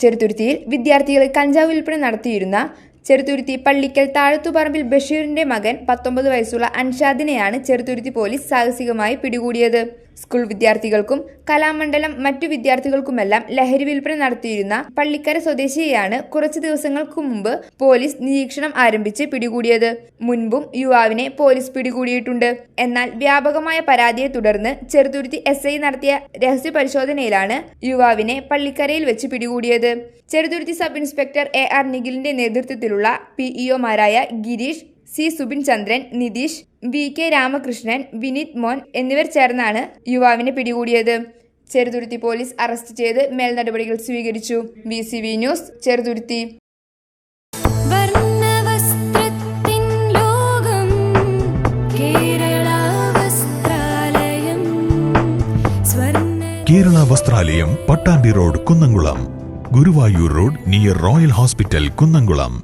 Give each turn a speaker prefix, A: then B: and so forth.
A: ചെറുതുരുത്തിയിൽ വിദ്യാർത്ഥികൾ കഞ്ചാവ് വിൽപ്പന നടത്തിയിരുന്ന ചെറുതുരുത്തി പള്ളിക്കൽ താഴത്തുപറമ്പിൽ ബഷീറിന്റെ മകൻ പത്തൊമ്പത് വയസ്സുള്ള അൻഷാദിനെയാണ് ചെറുതുരുത്തി പോലീസ് സാഹസികമായി പിടികൂടിയത്. സ്കൂൾ വിദ്യാർത്ഥികൾക്കും കലാമണ്ഡലം മറ്റു വിദ്യാർത്ഥികൾക്കുമെല്ലാം ലഹരി വിൽപ്പന നടത്തിയിരുന്ന പള്ളിക്കര സ്വദേശിയെയാണ് കുറച്ചു ദിവസങ്ങൾക്ക് മുമ്പ് പോലീസ് നിരീക്ഷണം ആരംഭിച്ച് പിടികൂടിയത്. മുൻപും യുവാവിനെ പോലീസ് പിടികൂടിയിട്ടുണ്ട്. എന്നാൽ വ്യാപകമായ പരാതിയെ തുടർന്ന് ചെറുതുരുത്തി എസ് ഐ നടത്തിയ രഹസ്യ പരിശോധനയിലാണ് യുവാവിനെ പള്ളിക്കരയിൽ വെച്ച് പിടികൂടിയത്. Cheruthuruthy sub inspector A R നിഖിലിന്റെ നേതൃത്വത്തിലുള്ള പിഇഒമാരായ Girish C Subin Chandran Nitheesh V K Ramakrishnan Vineeth Mon എന്നിവർ ചേർന്നാണ് യുവാവിനെ പിടികൂടിയത്. ചെറുതുരുത്തി പോലീസ് അറസ്റ്റ് ചെയ്ത് മേൽനടപടികൾ സ്വീകരിച്ചു. V C V news Cheruthuruthy.
B: വർണവസ്ത്രത്തിൻ Kerala Vasthralayam Swarna
C: Kerala Vasthralayam Pattambi road Kunnamkulam. Guruvayur road near Royal hospital Kunnamkulam.